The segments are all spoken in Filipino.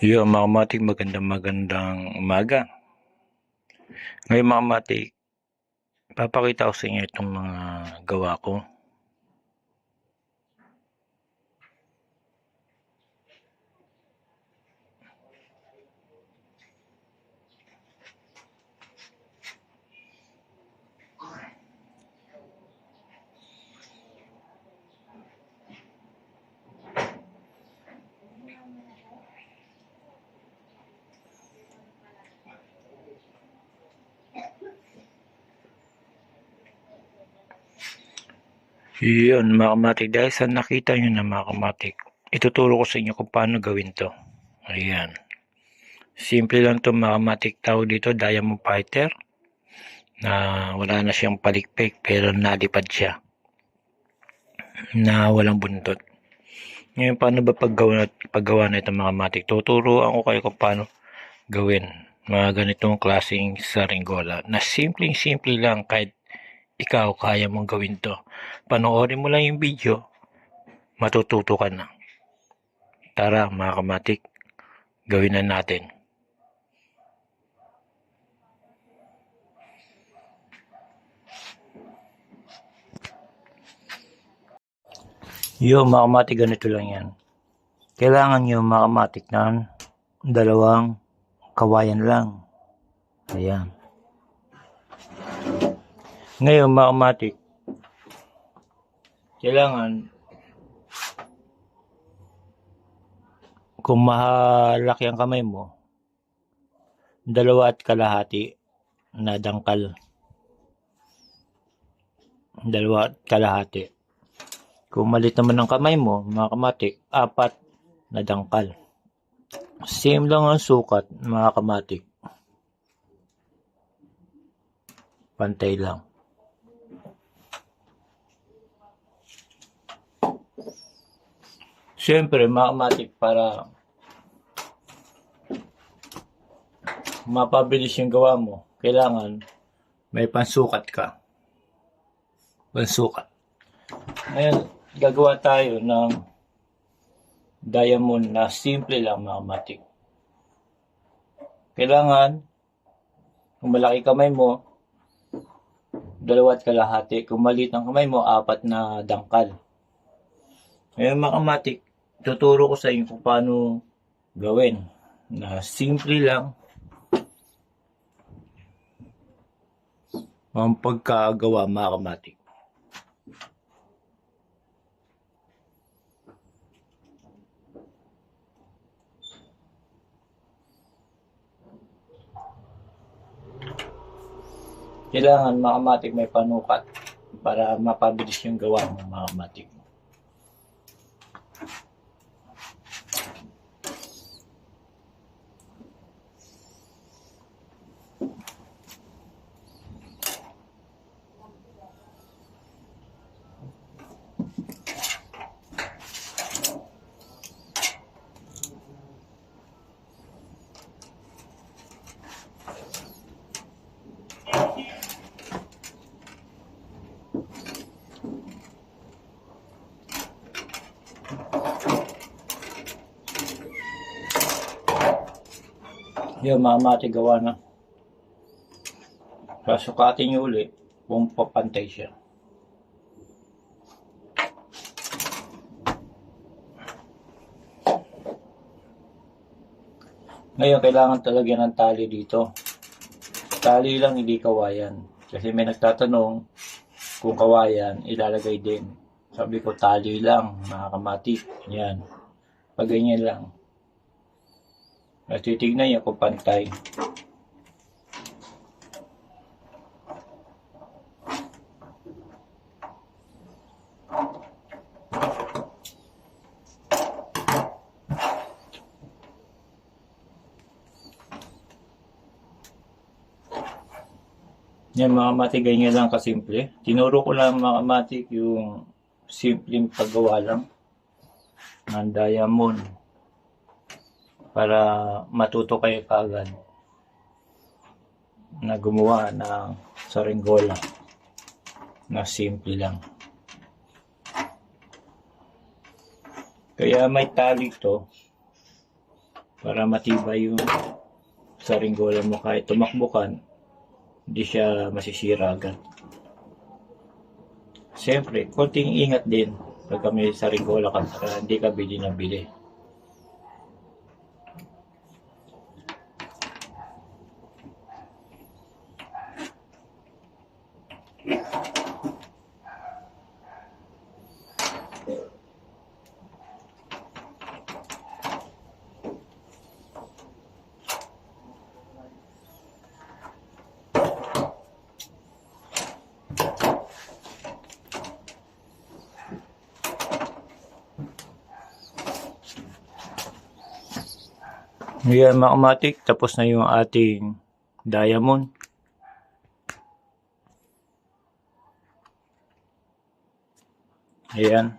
Yo, mga matik, magandang magandang umaga. Ngayon mga matik, papakita ko sa inyo itong mga gawa ko. Yun, mga kamatik. Dahil sa nakita nyo na mga kamatik, ituturo ko sa inyo kung paano gawin to. Ayan. Simple lang to mga kamatik. Tawag dito, diamond fighter. Na wala na siyang palikpik pero nalipad siya. Na walang buntot. Ngayon, paano ba paggawa, paggawa na ito mga kamatik? Tuturuan ko kayo kung paano gawin mga ganitong klaseng saringgola na simpleng-simple lang kahit ikaw kaya mong gawin to. Panoorin mo lang yung video, matututo ka na. Tara mga kamatik, gawin na natin. Yo mga kamatik, ganito lang yan. Kailangan nyo mga kamatik na dalawang kawayan lang. Ayan. Ngayon, mga kamatik, kailangan kung mahalaki ang kamay mo, dalawa at kalahati na dangkal. Dalawa at kalahati. Kung malit naman ang kamay mo, mga kamatik, apat na dangkal. Same lang ang sukat, mga kamatik. Pantay lang. Siyempre, makamatik para mapabilis yung gawa mo. Kailangan may pansukat ka. Pansukat. Ngayon, gagawa tayo ng diamond na simple lang makamatik. Kailangan, kung malaki kamay mo, dalawa at kalahati. Kung maliit ang kamay mo, apat na dangkal. Ngayon makamatik, tuturo ko sa inyo kung paano gawin na simple lang ang pagkagawa mga kamatik. Kailangan mga kamatik may panukat para mapabilis yung gawa ng mga kamatik. Yung mga mati gawa na. Pasukatin nyo ulit kung papantay siya. Ngayon, kailangan talaga ng tali dito. Tali lang, hindi kawayan. Kasi may nagtatanong kung kawayan, ilalagay din. Sabi ko, tali lang, mga kamati. Yan. Pag ganyan lang. At titignan niya kung pantay. Yan mga matik, ganyan lang kasimple. Tinuro ko lang mga matik yung simpleng paggawa lang ng diamond para matuto kayo kaagad na gumawa ng saringgola na simple lang. Kaya may tali to para matibay yung saringgola mo. Kahit tumakbukan hindi siya masisira agad. Siyempre konting ingat din pag may saringgola ka hindi ka bili na bili Ngayon mga kamatik, tapos na yung ating diamond. Ayan.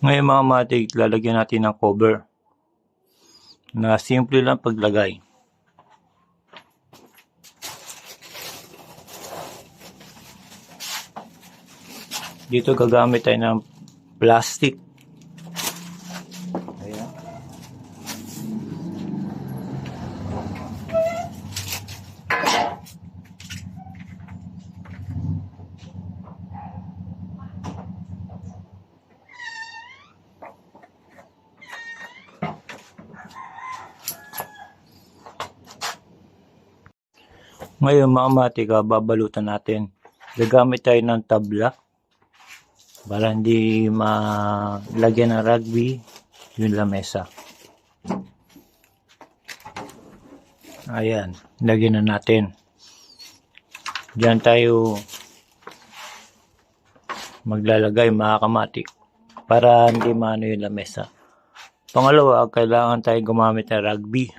Ngayon mga kamatik, lalagyan natin ng cover na simple lang paglagay. Dito gagamit tayo ng plastic. Ngayon mga matika, babalutan natin. Gagamit tayo ng tabla para hindi malagyan ng rugby yung lamesa. Ayan, lagyan na natin. Diyan tayo maglalagay mga kamatik para hindi maano yung lamesa. Pangalawa, kailangan tayo gumamit ng rugby.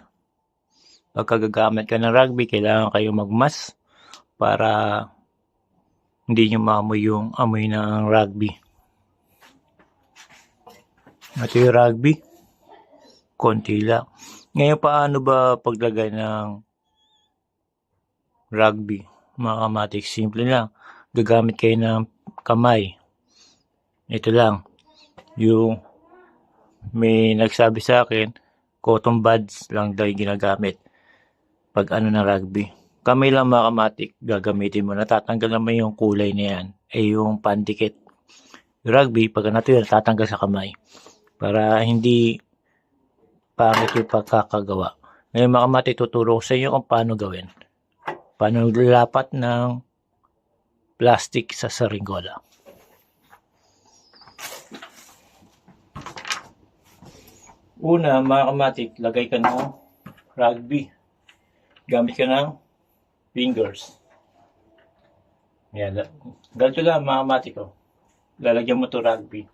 Pagka gagamit ka ng rugby, kailangan kayo magmas para hindi nyo maamoy yung amoy ng rugby. Ito yung rugby. Konti lang. Ngayon, paano ba paglagay ng rugby? Mga kamatik, simple lang. Gagamit kayo ng kamay. Ito lang. Yung may nagsabi sa akin, cotton buds lang daw yung ginagamit pag ano na rugby. Kamay lang mga gagamitin mo. Natatanggal naman yung kulay na yan. Ay yung pandikit. Rugby, pag natin natatanggal sa kamay. Para hindi pangit yung pagkakagawa. Ngayon mga tuturo sa inyo kung paano gawin. Paano lapat ng plastic sa saringola. Una, mga kamatik, lagay ka ng rugby gamit ka ng fingers. Yan. Ganito lang mga mati ko. Lalagyan mo to rugby.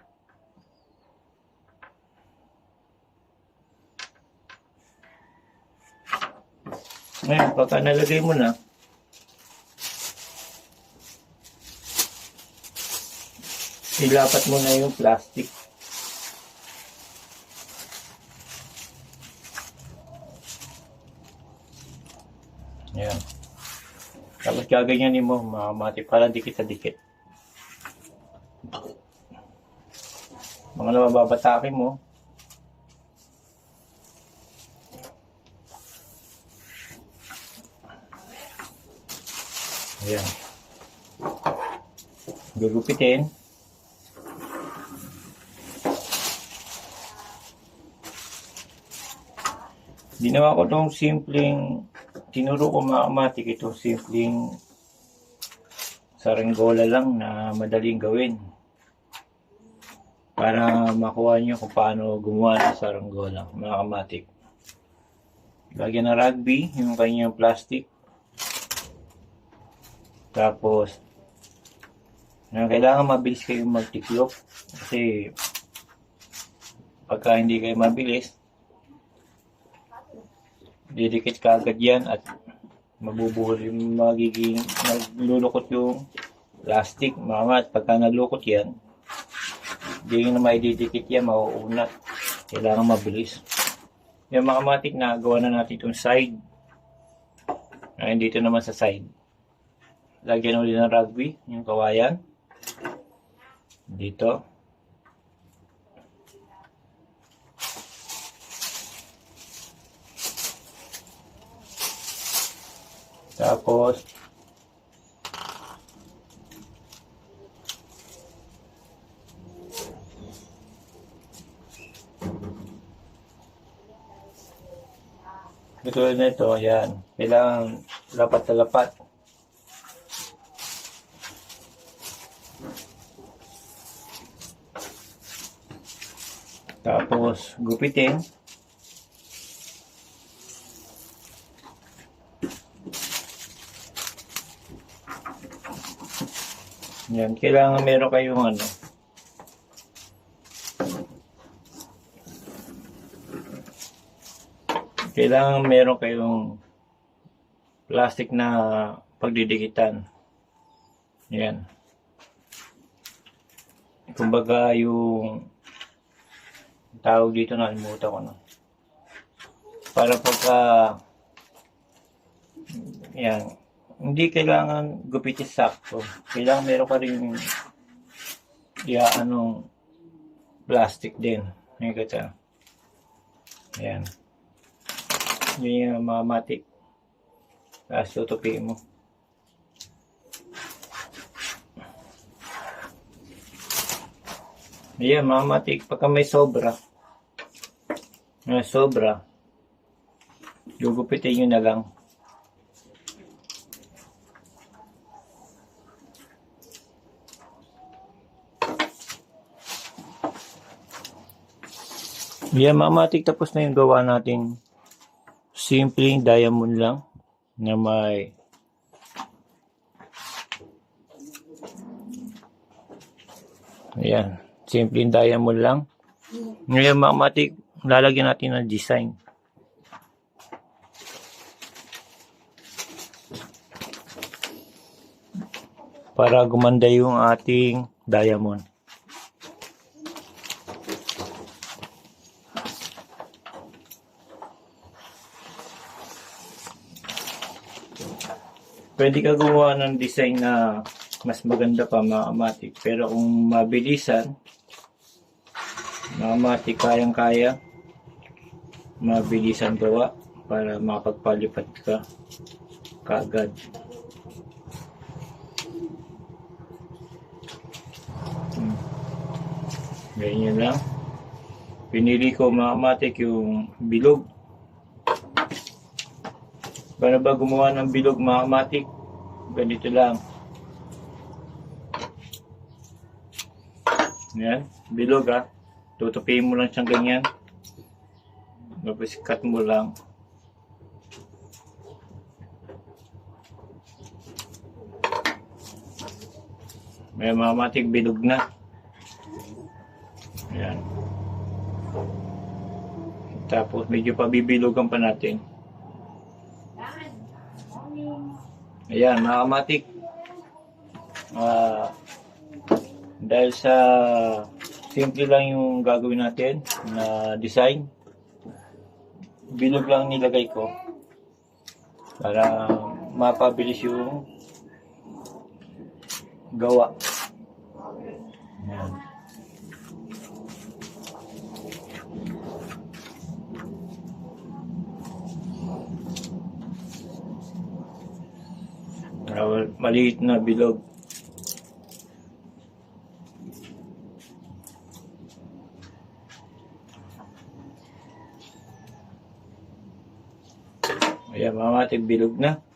Ngayon, pagka nalagay mo na, ilapat mo na yung plastic. Yan. Tapos gaganyanin mo, mga mati, para dikit sa dikit. Mga na mababatakin mo. Ayan. Gugupitin. Ginawa ko tong simpleng tinuro ko mga kamatik ito simpleng saranggola lang na madaling gawin. Para makuha nyo kung paano gumawa ng saranggola mga kamatik. Lagyan ng rugby yung kanyang plastic. Tapos na kailangan mabilis kayong magtiklop. Kasi pagka hindi kayo mabilis didikit ka agad yan at mabubuhol yung magiging naglulukot yung plastic mga at pagka naglukot yan hindi na maididikit yan mauuna kailangan mabilis Yung mga matik na gawa na natin itong side. Ngayon dito naman sa side. Lagyan ulit ng rugby, yung kawayan. Dito. Tapos, Katulad nito, yan. Kailangan lapat na lapat. Tapos, gupitin. Yan, kailangan meron kayong ano. Kailangan meron kayong plastic na pagdidikitan. Yan. Kumbaga yung tawag dito nakalimutan ko na. Para pagka yan, hindi kailangan gupitin sakto. Kailangan meron ka rin ya anong plastic din. May kata. Yan. Yun yung mga matik. Tapos tutupiin mo. Ayan, mga matik. Pagka may sobra. May sobra. Gugupitin nyo na lang. Yan, mga matik. Tapos na yung gawa natin simpleng diamond lang na may Ayan, simpleng diamond lang. Ngayon mga matik, lalagyan natin ng design. Para gumanda yung ating diamond. Pwede ka gumawa ng design na mas maganda pa mga amatik. Pero kung mabilisan, mga amatik kayang-kaya, mabilisan gawa para makapagpalipad ka kaagad. Hmm. Ganyan lang. Pinili ko mga amatik yung bilog. Para ba gumawa ng bilog mga matik? Ganito lang. Yan, bilog ha. Tutupiin mo lang siyang ganyan. Tapos cut mo lang. May mga matik bilog na. Yan. Tapos medyo pabibilogan pa natin. Ayan, mga kamatik. Ah, dahil sa simple lang yung gagawin natin na design, bilog lang nilagay ko para mapabilis yung gawa. Ayan. Maliit na bilog. Ayan, mga matig bilog na.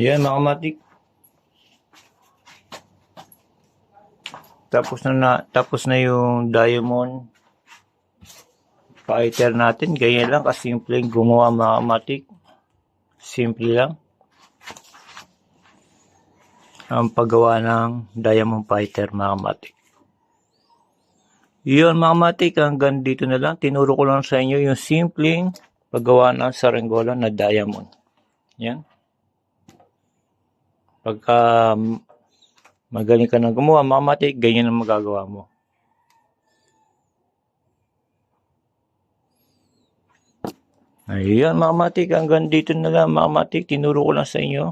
Yan, mga matik. Tapos na, na tapos na yung diamond fighter natin. Ganyan lang kasimple gumawa mga kamatik. Simple lang. Ang paggawa ng diamond fighter mga kamatik. Yun mga kamatik, hanggang dito na lang. Tinuro ko lang sa inyo yung simpleng paggawa ng saranggola na diamond. Yan. Pagka mm, magaling ka na gumawa, mga kamatik, ganyan ang magagawa mo. Ayan mga matik, hanggang dito na lang mga matik, tinuro ko lang sa inyo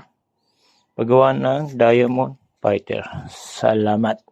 paggawa ng Diamond Fighter. Salamat.